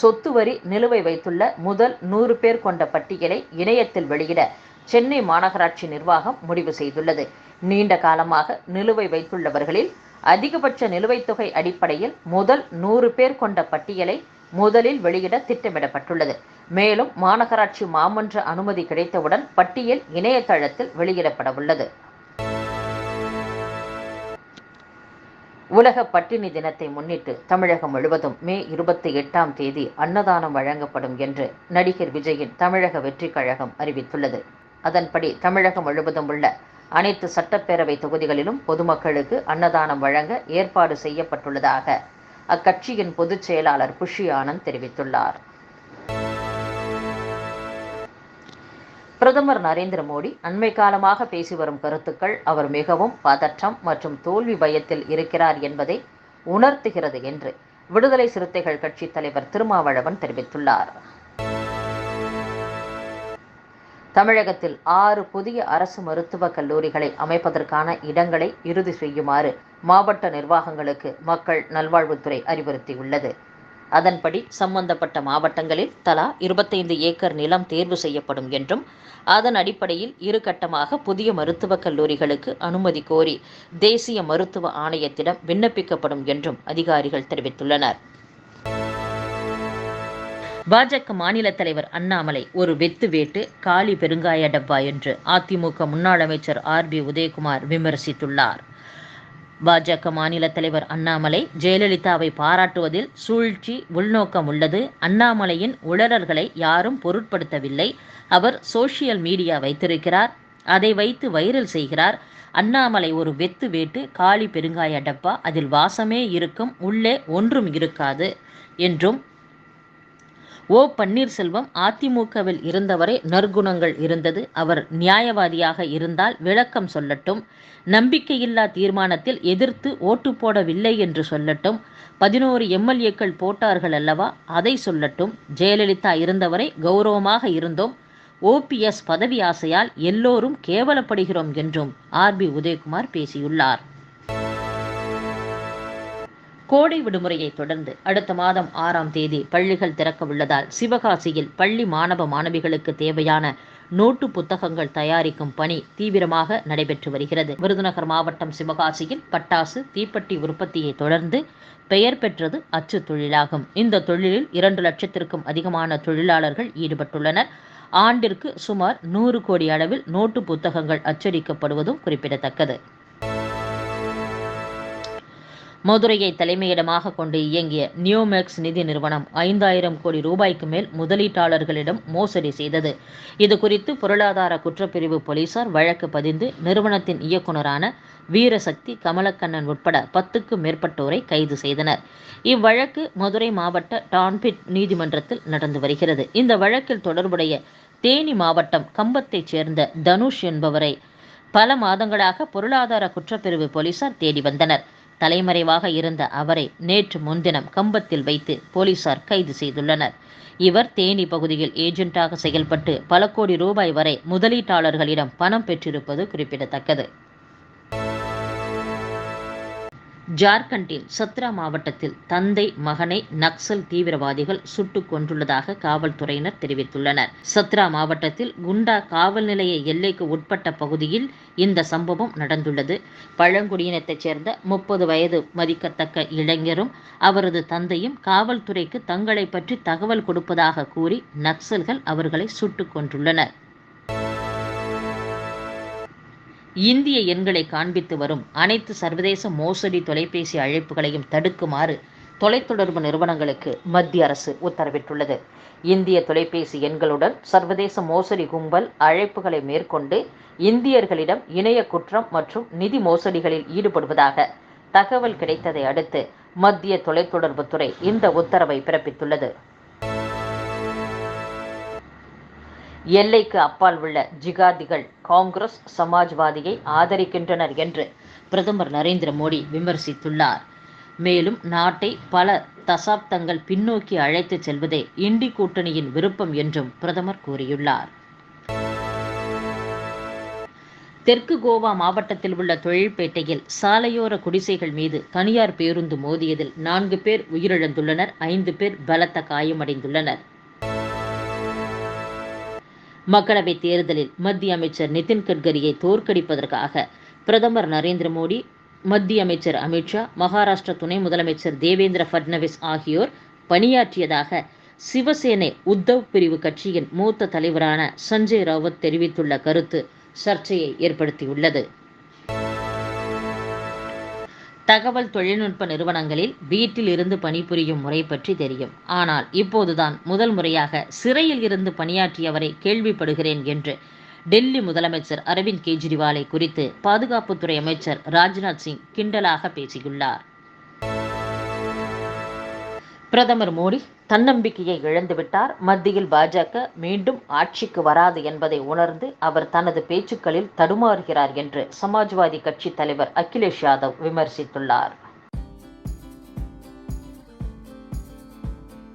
சொத்து வரி நிலுவை வைத்துள்ள முதல் நூறு பேர் கொண்ட பட்டியலை இணையத்தில் வெளியிட சென்னை மாநகராட்சி நிர்வாகம் முடிவு செய்துள்ளது. நீண்ட காலமாக நிலுவை வைத்துள்ளவர்களில் அதிகபட்ச நிலுவைத் தொகை அடிப்படையில் முதல் நூறு பேர் கொண்ட பட்டியலை முதலில் வெளியிட திட்டமிடப்பட்டுள்ளது. மேலும் மாநகராட்சி மாமன்ற அனுமதி கிடைத்தவுடன் பட்டியல் இணையதளத்தில் வெளியிடப்பட உள்ளது உலக பட்டினி தினத்தை முன்னிட்டு தமிழகம் முழுவதும் மே இருபத்தி எட்டாம் தேதி அன்னதானம் வழங்கப்படும் என்று நடிகர் விஜயின் தமிழக வெற்றி கழகம் அறிவித்துள்ளது. அதன்படி தமிழகம் முழுவதும் உள்ள அனைத்து சட்டப்பேரவை தொகுதிகளிலும் பொதுமக்களுக்கு அன்னதானம் வழங்க ஏற்பாடு செய்யப்பட்டுள்ளதாக அக்கட்சியின் பொதுச் செயலாளர் புஷி ஆனந்த் தெரிவித்துள்ளார். பிரதமர் நரேந்திர மோடி அண்மை காலமாக பேசி வரும் கருத்துக்கள் அவர் மிகவும் பதற்றம் மற்றும் தோல்வி பயத்தில் இருக்கிறார் என்பதை உணர்த்துகிறது என்று விடுதலை சிறுத்தைகள் கட்சி தலைவர் திருமாவளவன் தெரிவித்துள்ளார். தமிழகத்தில் ஆறு புதிய அரசு மருத்துவக் கல்லூரிகளை அமைப்பதற்கான இடங்களை இறுதி செய்யுமாறு மாவட்ட நிர்வாகங்களுக்கு மக்கள் நல்வாழ்வுத்துறை அறிவுறுத்தியுள்ளது. அதன்படி சம்பந்தப்பட்ட மாவட்டங்களில் தலா இருபத்தைந்து ஏக்கர் நிலம் தேர்வு செய்யப்படும் என்றும் அதன் அடிப்படையில் இரு கட்டமாக புதிய மருத்துவக் கல்லூரிகளுக்கு அனுமதி கோரி தேசிய மருத்துவ ஆணையத்திடம் விண்ணப்பிக்கப்படும் என்றும் அதிகாரிகள் தெரிவித்துள்ளனர். பாஜக மாநில தலைவர் அண்ணாமலை ஒரு வெத்து வேட்டு காலி பெருங்காய டப்பா என்று அதிமுக முன்னாள் அமைச்சர் ஆர் பி உதயகுமார் விமர்சித்துள்ளார். பாஜக மாநில தலைவர் அண்ணாமலை ஜெயலலிதாவை பாராட்டுவதில் சூழ்ச்சி உள்நோக்கம் உள்ளது. அண்ணாமலையின் உளறல்களை யாரும் பொருட்படுத்தவில்லை. அவர் சோசியல் மீடியா வைத்திருக்கிறார். அதை வைத்து வைரல் செய்கிறார். அண்ணாமலை ஒரு வெத்து வேட்டு காளி பெருங்காய டப்பா அதில் வாசமே இருக்கும் உள்ளே ஒன்றும் இருக்காது என்றும் ஓ பன்னீர்செல்வம் அதிமுகவில் இருந்தவரை நற்குணங்கள் இருந்தது. அவர் நியாயவாதியாக இருந்தால் விளக்கம் சொல்லட்டும். நம்பிக்கையில்லா தீர்மானத்தில் எதிர்த்து ஓட்டு போடவில்லை என்று சொல்லட்டும். பதினோரு எம்எல்ஏக்கள் போட்டார்கள் அல்லவா? அதை சொல்லட்டும். ஜெயலலிதா இருந்தவரை கௌரவமாக இருந்தோம். ஓபிஎஸ் பதவி ஆசையால் எல்லோரும் கேவலப்படுகிறோம் என்றும் ஆர்பி உதயகுமார் பேசியுள்ளார். கோடை விடுமுறையை தொடர்ந்து அடுத்த மாதம் ஆறாம் தேதி பள்ளிகள் திறக்க உள்ளதால் சிவகாசியில் பள்ளி மாணவ மாணவிகளுக்கு தேவையான நோட்டு புத்தகங்கள் தயாரிக்கும் பணி தீவிரமாக நடைபெற்று வருகிறது. விருதுநகர் மாவட்டம் சிவகாசியில் பட்டாசு தீப்பெட்டி உற்பத்தியை தொடர்ந்து பெயர் பெற்றது அச்சு தொழிலாகும். இந்த தொழிலில் இரண்டு லட்சத்திற்கும் அதிகமான தொழிலாளர்கள் ஈடுபட்டுள்ளனர். ஆண்டிற்கு சுமார் நூறு கோடி அளவில் நோட்டு புத்தகங்கள் அச்சடிக்கப்படுவதும் குறிப்பிடத்தக்கது. மதுரையை தலைமையிடமாக கொண்டு இயங்கிய நியோமேக்ஸ் நிதி நிறுவனம் ஐந்தாயிரம் கோடி ரூபாய்க்கு மேல் முதலீட்டாளர்களிடம் மோசடி செய்தது. இது குறித்து பொருளாதார குற்றப்பிரிவு போலீசார் வழக்கு பதிந்து நிறுவனத்தின் இயக்குநரான வீரசக்தி கமலக்கண்ணன் உட்பட பத்துக்கும் மேற்பட்டோரை கைது செய்தனர். இவ்வழக்கு மதுரை மாவட்ட டான்பிட் நீதிமன்றத்தில் நடந்து வருகிறது. இந்த வழக்கில் தொடர்புடைய தேனி மாவட்டம் கம்பத்தைச் சேர்ந்த தனுஷ் என்பவரை பல மாதங்களாக பொருளாதார குற்றப்பிரிவு போலீசார் தேடி வந்தனர். தலைமறைவாக இருந்த அவரை நேற்று முன்தினம் கம்பத்தில் வைத்து போலீசார் கைது செய்துள்ளனர். இவர் தேனி பகுதியில் ஏஜென்ட்டாக செயல்பட்டு பல கோடி ரூபாய் வரை முதலீட்டாளர்களிடம் பணம் பெற்றிருப்பது குறிப்பிடத்தக்கது. ஜார்க்கண்டில் சத்ரா மாவட்டத்தில் தந்தை மகனை நக்சல் தீவிரவாதிகள் சுட்டுக் கொன்றுள்ளதாக காவல்துறையினர் தெரிவித்துள்ளனர். சத்ரா மாவட்டத்தில் குண்டா காவல் நிலைய எல்லைக்கு உட்பட்ட பகுதியில் இந்த சம்பவம் நடந்துள்ளது. பழங்குடியினத்தைச் சேர்ந்த முப்பது வயது மதிக்கத்தக்க இளைஞரும் அவரது தந்தையும் காவல்துறைக்கு தங்களை பற்றி தகவல் கொடுப்பதாக கூறி நக்சல்கள் அவர்களை சுட்டுக் கொன்றுள்ளனர். இந்திய எண்களை காண்பித்து வரும் அனைத்து சர்வதேச மோசடி தொலைபேசி அழைப்புகளையும் தடுக்குமாறு தொலைத்தொடர்பு நிறுவனங்களுக்கு மத்திய அரசு உத்தரவிட்டுள்ளது. இந்திய தொலைபேசி எண்களுடன் சர்வதேச மோசடி கும்பல் அழைப்புகளை மேற்கொண்டு இந்தியர்களிடம் இணைய குற்றம் மற்றும் நிதி மோசடிகளில் ஈடுபடுவதாக தகவல் கிடைத்ததை அடுத்து மத்திய தொலைத்தொடர்புத்துறை இந்த உத்தரவை பிறப்பித்துள்ளது. எல்லைக்கு அப்பால் உள்ள ஜிகாதிகள் காங்கிரஸ் சமாஜ்வாதியை ஆதரிக்கின்றனர் என்று பிரதமர் நரேந்திர மோடி விமர்சித்துள்ளார். மேலும் நாட்டை பல தசாப்தங்கள் பின்னோக்கி அழைத்துச் செல்வதே இண்டி கூட்டணியின் விருப்பம் என்றும் பிரதமர் கூறியுள்ளார். தெற்கு கோவா மாவட்டத்தில் உள்ள தொழில்பேட்டையில் சாலையோர குடிசைகள் மீது தனியார் பேருந்து மோதியதில் நான்கு பேர் உயிரிழந்துள்ளனர் ஐந்து பேர் பலத்த காயமடைந்துள்ளனர். மக்களவைத் தேர்தலில் மத்திய அமைச்சர் நிதின் கட்கரியை தோற்கடிப்பதற்காக பிரதமர் நரேந்திர மோடி மத்திய அமைச்சர் அமித்ஷா மகாராஷ்டிர துணை முதலமைச்சர் தேவேந்திர ஃபட்னவிஸ் ஆகியோர் பணியாற்றியதாக சிவசேனை உத்தவ் பிரிவு கட்சியின் மூத்த தலைவரான சஞ்சய் ராவத் தெரிவித்துள்ள கருத்து சர்ச்சையை ஏற்படுத்தியுள்ளது. தகவல் தொழில்நுட்ப நிறுவனங்களில் வீட்டில் இருந்து பணிபுரியும் முறை பற்றி தெரியும். ஆனால் இப்போதுதான் முதல் முறையாக சிறையில் இருந்து பணியாற்றியவரை கேள்விப்படுகிறேன் என்று டெல்லி முதலமைச்சர் அரவிந்த் கெஜ்ரிவாலை குறித்து பாதுகாப்புத்துறை அமைச்சர் ராஜ்நாத் சிங் கிண்டலாக பேசியுள்ளார். பிரதமர் மோடி தன்னம்பிக்கையை இழந்துவிட்டார் மத்தியில் பாஜக மீண்டும் ஆட்சிக்கு வராது என்பதை உணர்ந்து அவர் தனது பேச்சுக்களில் தடுமாறுகிறார் என்று சமாஜ்வாதி கட்சி தலைவர் அகிலேஷ் யாதவ் விமர்சித்துள்ளார்.